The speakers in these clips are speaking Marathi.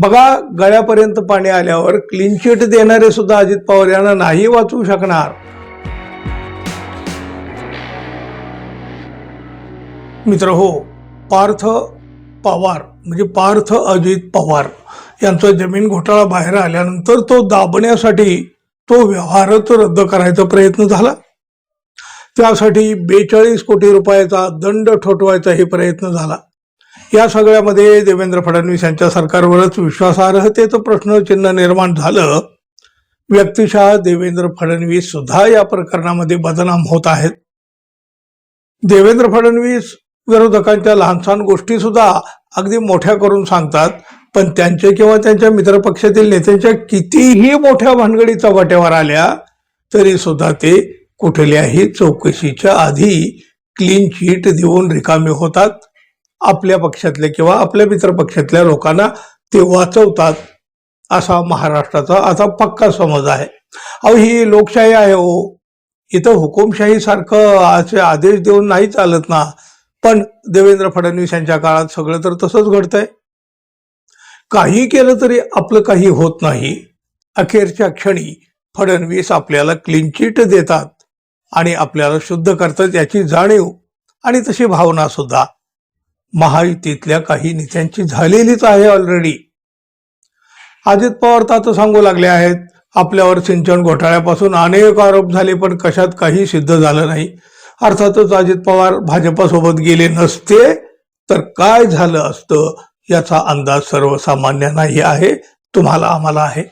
बघा गळ्यापर्यंत पाणी आल्यावर क्लीन चिट देणारे सुद्धा अजित पवार यांना नाही वाचवू शकणार. मित्र हो पार्थ पवार म्हणजे पार्थ अजित पवार यांचा जमीन घोटाळा बाहेर आल्यानंतर तो दाबण्यासाठी तो व्यवहारच रद्द करायचा प्रयत्न झाला. त्यासाठी बेचाळीस कोटी रुपयाचा दंड ठोठवायचाही प्रयत्न झाला. या सगळ्यामध्ये देवेंद्र फडणवीस यांच्या सरकारवरच विश्वासार्हतेचं प्रश्नचिन्ह निर्माण झालं. व्यक्तिशः देवेंद्र फडणवीस सुद्धा या प्रकरणामध्ये बदनाम होत आहेत. देवेंद्र फडणवीस विरोधकांच्या लहानसहान गोष्टी सुद्धा अगदी मोठ्या करून सांगतात पण त्यांचे किंवा त्यांच्या मित्रपक्षातील नेत्यांच्या कितीही मोठ्या भानगडी चव्हाट्यावर आल्या तरी सुद्धा ते कुठल्याही चौकशीच्या आधी क्लीन चिट देऊन रिकामे होतात. आपल्या पक्षातले किंवा आपल्या मित्रपक्षातल्या लोकांना ते वाचवतात असा महाराष्ट्राचा आता पक्का समज आहे. अहो ही लोकशाही आहे हो. इथं हुकुमशाही सारखं असे आदेश देऊन नाही चालत ना. पण देवेंद्र फडणवीस यांच्या काळात सगळं तर तसंच घडतंय. काही केलं तरी आपलं काही होत नाही. अखेरच्या क्षणी फडणवीस आपल्याला क्लीन चिट देतात आणि आपल्याला शुद्ध करतात याची जाणीव आणि तशी भावना सुद्धा. महायुतीतल्या काही नेत्यांची झालेलीच आहे ऑलरेडी अजित पवार तर आता सांगू लागले आहेत आपल्यावर सिंचन घोटाळ्यापासून अनेक आरोप झाले पण कशात काही सिद्ध झालं नाही. अर्थातच अजित पवार भाजपासोबत गेले नसते तर काय झालं असतं याचा अंदाज सर्वसामान्यांनाही आहे तुम्हाला आम्हाला आहे.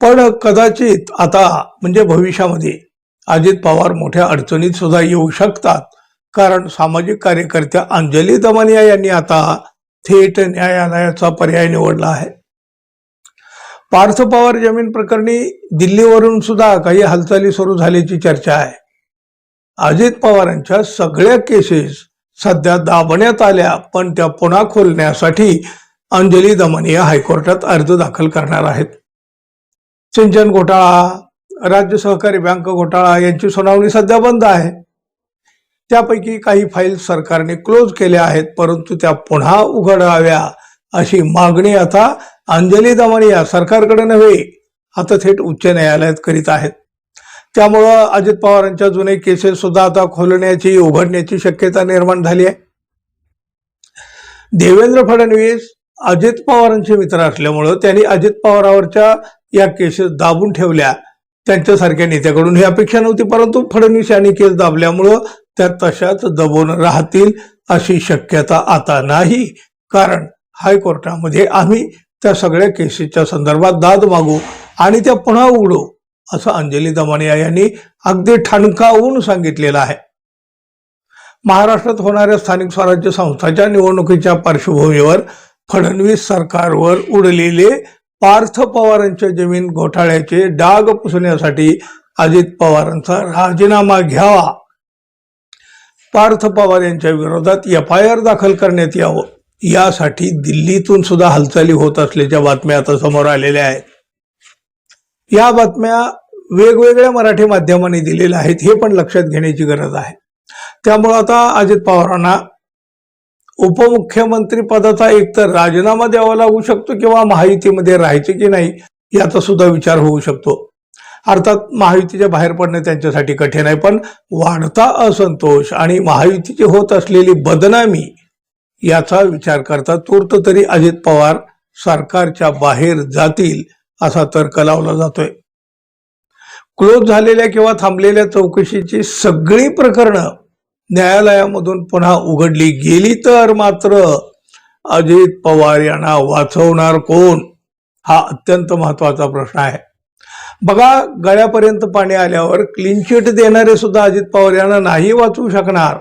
पण कदाचित आता म्हणजे भविष्यामध्ये अजित पवार मोठ्या अडचणीत सुद्धा येऊ शकतात. कारण सामाजिक कार्यकर्त्या अंजली दमानिया यांनी आता थेट न्यायालयाचा पर्याय निवडला आहे. पार्थ पवार जमीन प्रकरणी दिल्लीवरून सुद्धा काही हालचाली सुरू झाल्याची चर्चा आहे. अजित पवारांच्या सगळ्या केसेस सध्या दाबण्यात आल्या पण त्या पुन्हा खोलण्यासाठी अंजली दमनिया हायकोर्टात अर्ज दाखल करणार आहेत. सिंचन घोटाळा राज्य सहकारी बँक घोटाळा यांची सुनावणी सध्या बंद आहे. त्यापैकी काही फाईल सरकारने क्लोज केल्या आहेत परंतु त्या पुन्हा उघडाव्या अशी मागणी आता अंजली दमानिया सरकारकडे नव्हे आता थेट उच्च न्यायालयात करीत आहेत. त्यामुळं अजित पवारांच्या जुने केसेस सुद्धा आता खोलण्याची उघडण्याची शक्यता निर्माण झाली आहे. देवेंद्र फडणवीस अजित पवारांचे मित्र असल्यामुळं त्यांनी अजित पवारावरच्या या केसेस दाबून ठेवल्या. त्यांच्यासारख्या नेत्याकडून ही अपेक्षा नव्हती परंतु फडणवीस यांनी केस दाबल्यामुळं त्या तशाच दबून राहतील अशी शक्यता आता नाही. कारण हायकोर्टामध्ये आम्ही त्या सगळ्या केसेसच्या संदर्भात दाद मागू आणि त्या पुन्हा उघडू असं अंजली दमानिया यांनी अगदी ठणकावून सांगितलेलं आहे. महाराष्ट्रात होणाऱ्या स्थानिक स्वराज्य संस्थांच्या निवडणुकीच्या पार्श्वभूमीवर फडणवीस सरकारवर उडलेले पार्थ पवारांच्या जमीन घोटाळ्याचे डाग पुसण्यासाठी अजित पवारांचा राजीनामा घ्यावा. पार्थ पवार यांच्या विरोधात एफ आय आर दाखल करण्यात यावं. यासाठी दिल्लीतून सुद्धा हालचाली होत असल्याच्या बातम्या आता समोर आलेल्या आहेत. या बातम्या वेगवेगळ्या मराठी माध्यमांनी दिलेल्या आहेत हे पण लक्षात घेण्याची गरज आहे. त्यामुळं आता अजित पवारांना उपमुख्यमंत्री पदाचा एकतर राजीनामा द्यावा लागू शकतो किंवा महायुतीमध्ये राहायचे की नाही याचा सुद्धा विचार होऊ शकतो. अर्थात महायुतीच्या बाहेर पडणं त्यांच्यासाठी कठीण आहे पण वाढता असंतोष आणि महायुतीची होत असलेली बदनामी याचा विचार करता तूर्त तरी अजित पवार सरकारच्या बाहेर जातील असा तर्क लावला जातोय. क्लोज झालेल्या किंवा थांबलेल्या चौकशीची सगळी प्रकरणं न्यायालयामधून पुन्हा उघडली गेली तर मात्र अजित पवार यांना वाचवणार कोण? हा अत्यंत महत्त्वाचा प्रश्न आहे. बघा गळ्यापर्यंत पाणी आल्यावर क्लीन चिट देणारे सुद्धा अजित पवार यांना नाही वाचवू शकणार.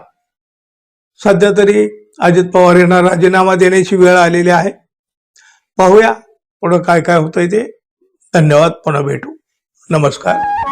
सध्या तरी अजित पवार यांना राजीनामा देण्याची वेळ आलेली आहे. पाहूया पुढं काय काय होतंय ते. धन्यवाद पुन्हा भेटू. नमस्कार.